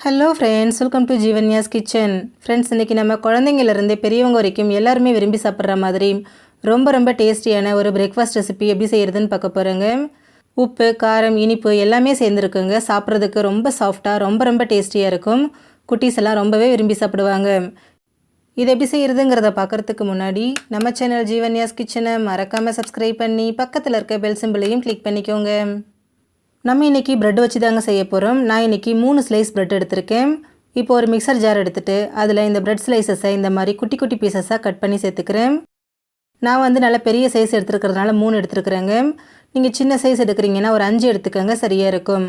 Hello friends welcome to Jeevanya's kitchen friends இன்றைக்கி நம்ம குழந்தைங்கள்லேருந்து பெரியவங்க வரைக்கும் எல்லாருமே விரும்பி சாப்பிட்ற மாதிரி ரொம்ப ரொம்ப டேஸ்டியான ஒரு பிரேக்ஃபாஸ்ட் ரெசிபி எப்படி செய்கிறதுன்னு பார்க்க போகிறேங்க உப்பு காரம் இனிப்பு எல்லாமே சேர்ந்துருக்குங்க. சாப்பிட்றதுக்கு ரொம்ப சாஃப்டாக ரொம்ப ரொம்ப டேஸ்டியாக இருக்கும். குட்டீஸ் எல்லாம் ரொம்பவே விரும்பி சாப்பிடுவாங்க. இது எப்படி செய்கிறதுங்கிறத பார்க்குறதுக்கு முன்னாடி நம்ம சேனல் ஜீவன்யாஸ் கிச்சனை மறக்காமல் சப்ஸ்கிரைப் பண்ணி பக்கத்தில் இருக்க பெல் சிம்பிளையும் கிளிக் பண்ணிக்கோங்க. நம்ம இன்றைக்கி ப்ரெட் வச்சு தாங்க செய்ய போகிறோம் நான் இன்றைக்கி மூணு ஸ்லைஸ் ப்ரெட் எடுத்திருக்கேன். இப்போ ஒரு மிக்சர் ஜார் எடுத்துகிட்டு அதில் இந்த ப்ரெட் ஸ்லைசஸை இந்த மாதிரி குட்டி குட்டி பீசஸாக கட் பண்ணி சேர்த்துக்கிறேன். நான் வந்து நல்லா பெரிய சைஸ் எடுத்துருக்கிறதுனால மூணு எடுத்துருக்குறேங்க. நீங்கள் சின்ன சைஸ் எடுக்கிறீங்கன்னா ஒரு அஞ்சு எடுத்துக்கோங்க சரியாக இருக்கும்.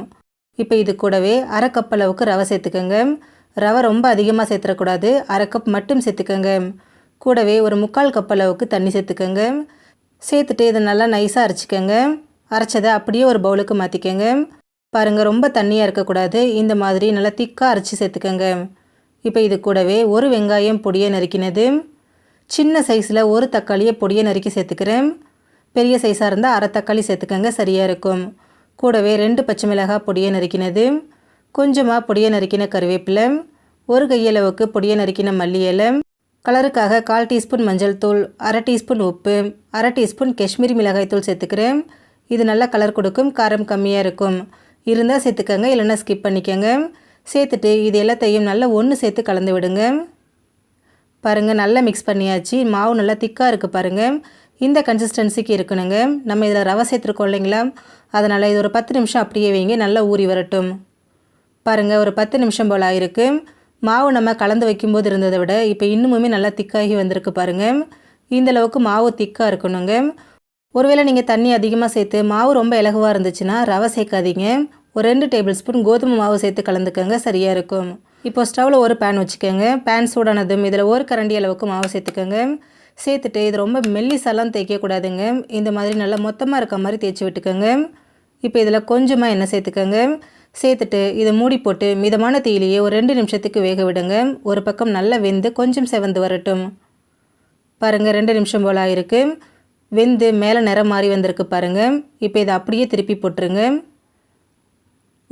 இப்போ இது கூடவே அரை கப் அளவுக்கு ரவை சேர்த்துக்கோங்க. ரவை ரொம்ப அதிகமாக சேர்த்துடக்கூடாது அரை கப் மட்டும் சேர்த்துக்கோங்க. கூடவே ஒரு முக்கால் கப் அளவுக்கு தண்ணி சேர்த்துக்கோங்க. சேர்த்துட்டு இதை நல்லா நைஸாக அரைச்சிக்கோங்க. அரைச்சதை அப்படியே ஒரு பவுலுக்கு மாற்றிக்கோங்க பாருங்கள் ரொம்ப தண்ணியாக இருக்கக்கூடாது. இந்த மாதிரி நல்லா திக்காக அரைச்சி சேர்த்துக்கோங்க. இப்போ இது கூடவே ஒரு வெங்காயம் பொடியை நறுக்கினது. சின்ன சைஸில் ஒரு தக்காளியை பொடியை நறுக்கி சேர்த்துக்கிறேன். பெரிய சைஸாக இருந்தால் அரை தக்காளி சேர்த்துக்கோங்க சரியாக இருக்கும். கூடவே ரெண்டு பச்சை மிளகாய் பொடியை நறுக்கினது. கொஞ்சமாக பொடியை நறுக்கின கருவேப்பிலை ஒரு கையளவுக்கு பொடியை நறுக்கின மல்லி இலை கலருக்காக கால் டீஸ்பூன் மஞ்சள் தூள் அரை டீஸ்பூன் உப்பு அரை டீஸ்பூன் காஷ்மீரி மிளகாய் தூள் சேர்த்துக்கிறேன். இது நல்லா கலர் கொடுக்கும் காரம் கம்மியாக இருக்கும். இருந்தால் சேர்த்துக்கோங்க இல்லைன்னா ஸ்கிப் பண்ணிக்கோங்க. சேர்த்துட்டு இது எல்லாத்தையும் நல்லா ஒன்று சேர்த்து கலந்து விடுங்க. பாருங்கள் நல்லா மிக்ஸ் பண்ணியாச்சு. மாவு நல்லா திக்காக இருக்குது பாருங்கள் இந்த கன்சிஸ்டன்சிக்கு இருக்கணுங்க. நம்ம இதில் ரவை சேர்த்துருக்கோம் இல்லைங்களா? அதனால் இது ஒரு பத்து நிமிஷம் அப்படியே வைங்க நல்லா ஊறி வரட்டும். பாருங்கள் ஒரு பத்து நிமிஷம் போல் ஆயிருக்கு. மாவு நம்ம கலந்து வைக்கும்போது இருந்ததை விட இப்போ இன்னுமுமே நல்லா திக்காகி வந்திருக்கு பாருங்கள் இந்தளவுக்கு மாவு திக்காக இருக்கணுங்க. ஒருவேளை நீங்கள் தண்ணி அதிகமாக சேர்த்து மாவு ரொம்ப இலகுவாக இருந்துச்சுன்னா ரவை சேர்க்காதீங்க. ஒரு ரெண்டு டேபிள் ஸ்பூன் கோதுமை மாவு சேர்த்து கலந்துக்கோங்க சரியாக இருக்கும். இப்போ ஸ்டவ்வில் ஒரு பேன் வச்சுக்கோங்க. பேன் சூடானதும் இதில் ஒரு கரண்டி அளவுக்கு மாவு சேர்த்துக்கோங்க. சேர்த்துட்டு இது ரொம்ப மெல்லிசெல்லாம் தேய்க்கக்கூடாதுங்க இந்த மாதிரி நல்லா மொத்தமாக இருக்க மாதிரி தேய்ச்சி விட்டுக்கோங்க. இப்போ இதில் கொஞ்சமாக எண்ணெய் சேர்த்துக்கோங்க. சேர்த்துட்டு இதை மூடி போட்டு மிதமான தீயிலேயே ஒரு ரெண்டு நிமிஷத்துக்கு வேக விடுங்க. ஒரு பக்கம் நல்லா வெந்து கொஞ்சம் செவந்து வரட்டும். பாருங்கள் ரெண்டு நிமிஷம் போல் ஆயிருக்கு. வெந்து மேலே நிறம் மாறி வந்திருக்கு பாருங்கள் இப்போ இதை அப்படியே திருப்பி போட்டுருங்க.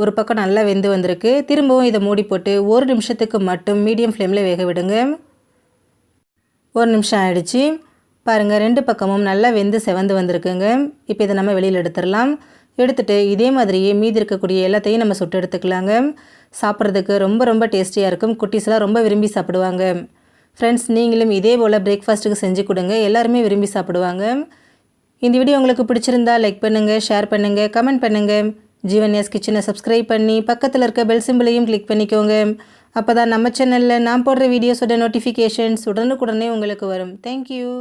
ஒரு பக்கம் நல்லா வெந்து வந்திருக்கு. திரும்பவும் இதை மூடி போட்டு ஒரு நிமிஷத்துக்கு மட்டும் மீடியம் ஃப்ளேமில் வேக விடுங்க. ஒரு நிமிஷம் ஆயிடுச்சு. பாருங்கள் ரெண்டு பக்கமும் நல்லா வெந்து செவந்து வந்திருக்குங்க. இப்போ இதை நம்ம வெளியில் எடுத்துடலாம். எடுத்துகிட்டு இதே மாதிரியே மீதி இருக்கக்கூடிய எல்லாத்தையும் நம்ம சுட்டு எடுத்துக்கலாங்க. சாப்பிட்றதுக்கு ரொம்ப ரொம்ப டேஸ்டியாக இருக்கும். குட்டீஸ்லாம் ரொம்ப விரும்பி சாப்பிடுவாங்க. ஃப்ரெண்ட்ஸ் நீங்களும் இதே போல் பிரேக்ஃபாஸ்ட்டுக்கு செஞ்சு கொடுங்க. எல்லாருமே விரும்பி சாப்பிடுவாங்க. இந்த வீடியோ உங்களுக்கு பிடிச்சிருந்தா லைக் பண்ணுங்கள் ஷேர் பண்ணுங்கள் கமெண்ட் பண்ணுங்கள் ஜீவன்யாஸ் கிச்சனை சப்ஸ்கிரைப் பண்ணி பக்கத்தில் இருக்க பெல் சிம்பிளையும் கிளிக் பண்ணிக்கோங்க. அப்போ தான் நம்ம சேனலில் நான் போடுற வீடியோஸோட நோட்டிஃபிகேஷன்ஸ் உடனுக்குடனே உங்களுக்கு வரும். தேங்க்யூ